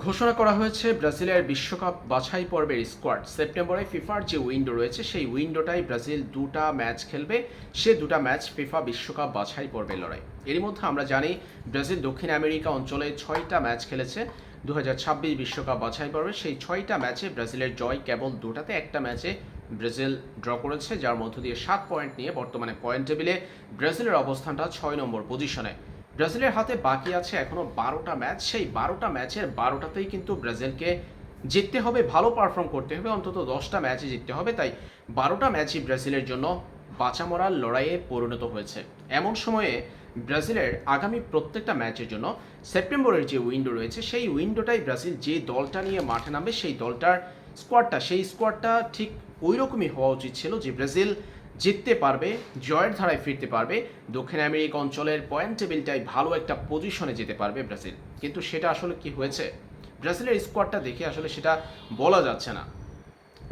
ঘোষণা করা হয়েছে, ব্রাজিলের বিশ্বকাপ বাছাই পর্বের স্কোয়াড সেপ্টেম্বরে ফিফার যে উইন্ডো রয়েছে, সেই উইন্ডোটাই ব্রাজিল দুটা ম্যাচ খেলবে। সে দুটা ম্যাচ ফিফা বিশ্বকাপ বাছাই পর্বের লড়াই। এরই মধ্যে আমরা জানি, ব্রাজিল দক্ষিণ আমেরিকা অঞ্চলে ছয়টা ম্যাচ খেলেছে। দু হাজার বিশ্বকাপ বাছাই পর্বে সেই ছয়টা ম্যাচে ব্রাজিলের জয় কেবল দুটাতে, একটা ম্যাচে ব্রাজিল ড্র করেছে, যার মধ্য দিয়ে সাত পয়েন্ট নিয়ে বর্তমানে পয়েন্ট টেবিলে ব্রাজিলের অবস্থানটা ছয় নম্বর পজিশনে ব্রাজিলের হাতে বাকি আছে এখনও বারোটা ম্যাচ। সেই বারোটা ম্যাচের বারোটাতেই কিন্তু ব্রাজিলকে জিততে হবে, ভালো পারফর্ম করতে হবে, অন্তত দশটা ম্যাচে জিততে হবে। তাই বারোটা ম্যাচই ব্রাজিলের জন্য বাঁচা মরার লড়াইয়ে পরিণত হয়েছে। এমন সময়ে ব্রাজিলের আগামী প্রত্যেকটা ম্যাচের জন্য সেপ্টেম্বরের যে উইন্ডো রয়েছে, সেই উইন্ডোটাই ব্রাজিল যে দলটা নিয়ে মাঠে নামবে, সেই দলটার স্কোয়াডটা সেই স্কোয়াডটা ঠিক ওই রকমই হওয়া উচিত ছিল যে ব্রাজিল জিততে পারবে, জয়ের ধারায় ফিরতে পারবে, দক্ষিণ আমেরিকা অঞ্চলের পয়েন্ট টেবিলটাই ভালো একটা পজিশনে যেতে পারবে ব্রাজিল। কিন্তু সেটা আসলে কি হয়েছে? ব্রাজিলের স্কোয়াডটা দেখে আসলে সেটা বলা যাচ্ছে না।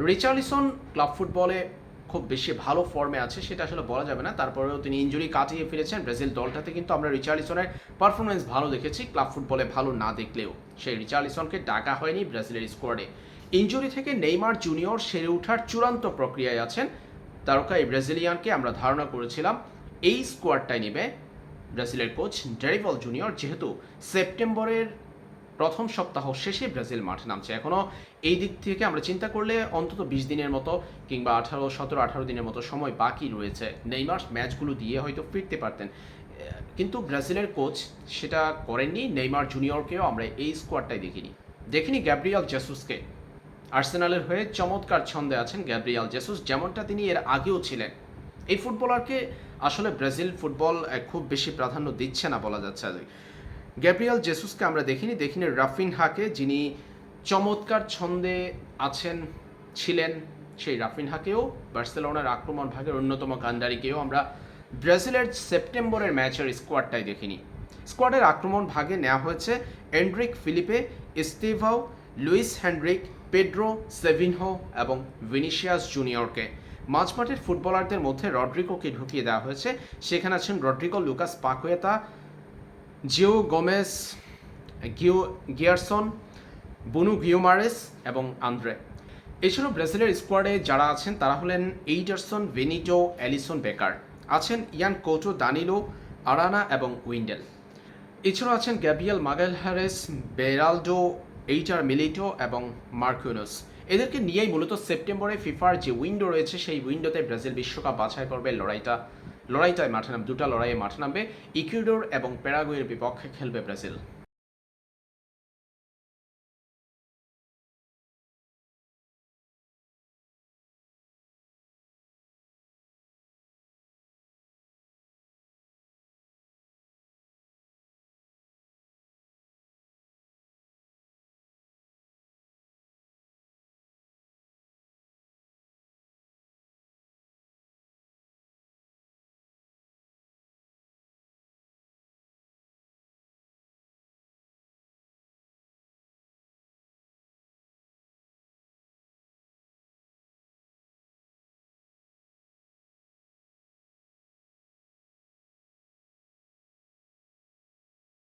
রিচার্লিসন ক্লাব ফুটবলে খুব বেশি ভালো ফর্মে আছে, সেটা আসলে বলা যাবে না। তারপরেও তিনি ইঞ্জুরি কাটিয়ে ফিরেছেন। ব্রাজিল দলটাতে কিন্তু আমরা রিচার্লিসনের পারফরমেন্স ভালো দেখেছি, ক্লাব ফুটবলে ভালো না দেখলেও। সেই রিচার্লিসনকে ডাকা হয়নি ব্রাজিলের স্কোয়াডে ইঞ্জুরি থেকে নেইমার জুনিয়র সেরে ওঠার চূড়ান্ত প্রক্রিয়ায় আছেন তারকা এই ব্রাজিলিয়ানকে আমরা ধারণা করেছিলাম এই স্কোয়াডটাই নেবে ব্রাজিলের কোচ ডেরিভল জুনিয়র যেহেতু সেপ্টেম্বরের প্রথম সপ্তাহ শেষে ব্রাজিল মাঠে নামছে। এখনও এই দিক থেকে আমরা চিন্তা করলে অন্তত বিশ দিনের মতো কিংবা আঠারো, সতেরো, আঠারো দিনের মতো সময় বাকি রয়েছে। নেইমার ম্যাচগুলো দিয়ে হয়তো ফিরতে পারতেন। কিন্তু ব্রাজিলের কোচ সেটা করেননি। নেইমার জুনিয়রকেও আমরা এই স্কোয়াডটাই দেখিনি। দেখিনি গ্যাব্রিয়াল জেসুসকে আর্সেনালের হয়ে চমৎকার ছন্দে আছেন গ্যাব্রিয়াল জেসুস, যেমনটা তিনি এর আগেও ছিলেন। এই ফুটবলারকে আসলে ব্রাজিল ফুটবল খুব বেশি প্রাধান্য দিচ্ছে না বলা যাচ্ছে আজ গ্যাব্রিয়াল জেসুসকে আমরা দেখিনি দেখিনি রাফিন হাকে যিনি চমৎকার ছন্দে আছেন, ছিলেন সেই রাফিন হাকেও বার্সেলোনার আক্রমণ ভাগের অন্যতম কান্ডারিকেও আমরা ব্রাজিলের সেপ্টেম্বরের ম্যাচের স্কোয়াডটাই দেখিনি। স্কোয়াডের আক্রমণ ভাগে নেওয়া হয়েছে Endrick Felipe, Estevao, Luis Henrique Pedro, Savinho এবং ভিনিসিয়াস জুনিয়রকে। মাঝমাঠের ফুটবলারদের মধ্যে রড্রিগোকে ঢুকিয়ে দেওয়া হয়েছে। সেখানে আছেন রড্রিগো, লুকাস পাকুয়েতা, জিও গোমেস, গিও, গিয়ারসন, বুনু গিওমারেস এবং আন্দ্রে। এছাড়াও ব্রাজিলের স্কোয়াডে যারা আছেন, তারা হলেন এইডারসন, ভেনিটো, অ্যালিসন বেকার। আছেন ইয়ান কোটো, দানিলো, আরানা এবং উইন্ডেল। এছাড়াও আছেন গ্যাব্রিয়াল মাগাল হ্যারেস, বেরালডো এইটার মিলিটো এবং মার্কুনোস এদেরকে নিয়েই মূলত সেপ্টেম্বরে ফিফার যে উইন্ডো রয়েছে, সেই উইন্ডোতে ব্রাজিল বিশ্বকাপ বাছাই করবে লড়াইটা, লড়াইটায় মাঠে নাম, দুটা লড়াইয়ে মাঠে নামবে ইকুয়েডর এবং প্যারাগুয়ের বিপক্ষে খেলবে ব্রাজিল।